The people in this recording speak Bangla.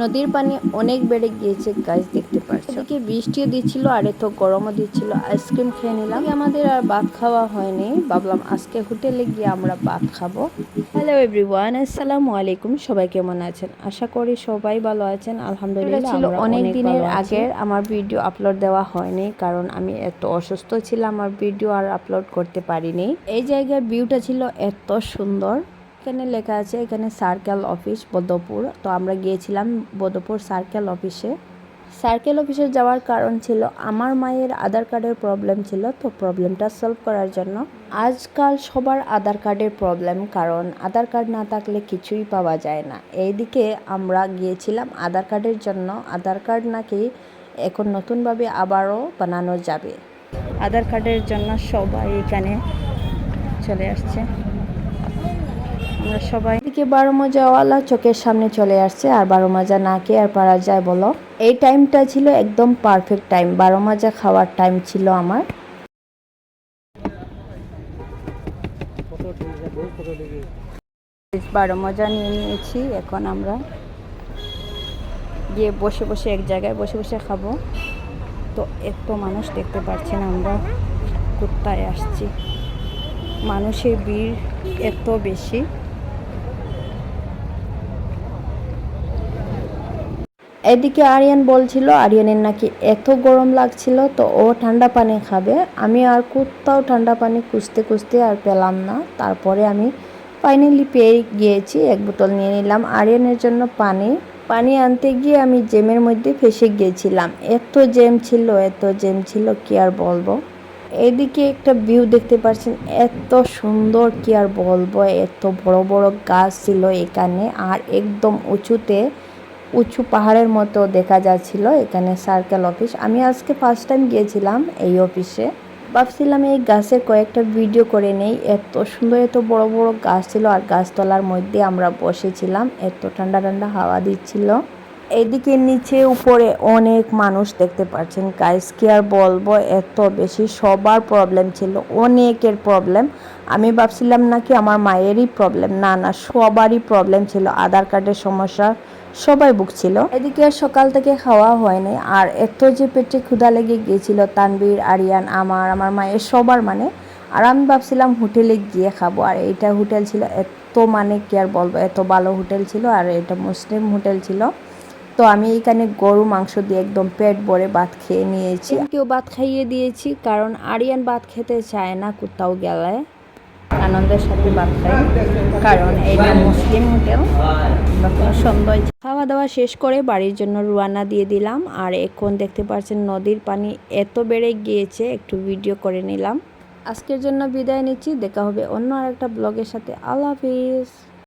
নদীর পানি অনেক বেড়ে গিয়েছে গাছ দেখতে পাচ্ছি এদিকে বৃষ্টিও দিচ্ছিল আর এত গরমও দিচ্ছিল। আইসক্রিম খেয়ে নিলাম। আমাদের আর ভাত খাওয়া হয়নি। ভাবলাম আজকে হোটেলে গিয়ে আমরা ভাত খাব। হ্যালো এভরিওয়ান আসসালামু আলাইকুম। সবাই কেমন আছেন? আশা করি সবাই ভালো আছেন। আলহামদুলিল্লাহ ছিল অনেক দিনের আগের আমার ভিডিও আপলোড দেওয়া হয়নি কারণ আমি এত অসুস্থ ছিলাম আমার ভিডিও আর আপলোড করতে পারিনি। এই জায়গার ভিউটা ছিল এত সুন্দর। এখানে লেখা আছে, এখানে সার্কেল অফিস বদপুর তো আমরা গিয়েছিলাম বদপুর সার্কেল অফিসে সার্কেল অফিসে যাওয়ার কারণ ছিল, আমার মায়ের আধার কার্ডের প্রবলেম ছিল, তো প্রবলেমটা সলভ করার জন্য। আজকাল সবার আধার কার্ডের প্রবলেম কারণ আধার কার্ড না থাকলে কিছুই পাওয়া যায় না। এইদিকে আমরা গিয়েছিলাম আধার কার্ডের জন্য। আধার কার্ড নাকি এখন নতুনভাবে আবারও বানানো যাবে। আধার কার্ডের জন্য সবাই এখানে চলে আসছে। আমরা সবাই। এদিকে বারো মজাওয়ালা চোখের সামনে চলে আসছে আর বারো মজা না কে আর পারা যায় বলো। এই টাইমটা ছিল একদম পারফেক্ট টাইম বারো মজা খাওয়ার টাইম ছিল আমার। বারো মজা নিয়ে নিয়েছি, এখন আমরা গিয়ে বসে বসে এক জায়গায় বসে বসে খাব। তো এত মানুষ দেখতে পাচ্ছি না আমরা কোথায় আসছি। মানুষের ভিড় এত বেশি। এদিকে আরিয়ান বলছিল, আরিয়ানের নাকি এত গরম লাগছিল তো ও ঠান্ডা পানি খাবে। আমি আর কোথাও ঠান্ডা পানি খুঁজতে খুঁজতে আর পেলাম না। তারপরে আমি ফাইনালি পেয়ে গিয়েছি, এক বোতল নিয়ে নিলাম আরিয়ানের জন্য পানি। পানি আনতে গিয়ে আমি জেমের মধ্যে ফেসে গিয়েছিলাম। এত জেম ছিল, এত জেম ছিল, কি আর বলব? এদিকে একটা ভিউ দেখতে পাচ্ছেন এত সুন্দর কি আর বলব? এত বড় বড় গাছ ছিল এখানে, আর একদম উঁচুতে উঁচু পাহাড়ের মতো দেখা যাচ্ছিল এখানে সার্কেল অফিস আমি আজকে ফার্স্ট টাইম গিয়েছিলাম এই অফিসে ভাবছিলাম এই গাছের কয়েকটা ভিডিও করে নেই। এত সুন্দর, এত বড় বড় গাছ ছিল আর গাছতলার মধ্যে আমরা বসেছিলাম। এত ঠান্ডা ঠান্ডা হাওয়া দিচ্ছিল। এদিকে নিচে উপরে অনেক মানুষ দেখতে পাচ্ছেন। গাইস কি আর বলব? এত বেশি সবার প্রবলেম ছিল, অনেকের প্রবলেম আমি ভাবছিলাম নাকি আমার মায়েরই প্রবলেম না না, সবারই প্রবলেম ছিল। আধার কার্ডের সমস্যা সবাই ভুগছিল। এদিকে আর সকাল থেকে খাওয়া হয়নি আর এত যে পেটে ক্ষুধা লেগে গিয়েছিল তানবীর আরিয়ান, আমার আমার মায়ের সবার মানে। আর আমি ভাবছিলাম হোটেলে গিয়ে খাব। আর এইটা হোটেল ছিল, এত মানে কি আর বলব? এত ভালো হোটেল ছিল আর এটা মুসলিম হোটেল ছিল। তো আমি এখানে গরু মাংস দিয়ে একদম পেট ভরে ভাত খেয়ে নিয়েছি। কেউ ভাত খাইয়ে দিয়েছি, কারণ আরিয়ান ভাত খেতে চায় না কোথাও গেলে। আনন্দের সাথে ভাত খাই, কারণ এটা মুসলিম হোটেল। সুন্দর খাওয়া দাওয়া শেষ করে বাড়ির জন্য রুয়ানা দিয়ে দিলাম, আর এখন দেখতে পাচ্ছেন নদীর পানি এত বেড়ে গিয়েছে, একটু ভিডিও করে নিলাম। আজকের জন্য বিদায় নিচ্ছি, দেখা হবে অন্য আরেকটা ব্লগের সাথে। আল্লাহ হাফিজ।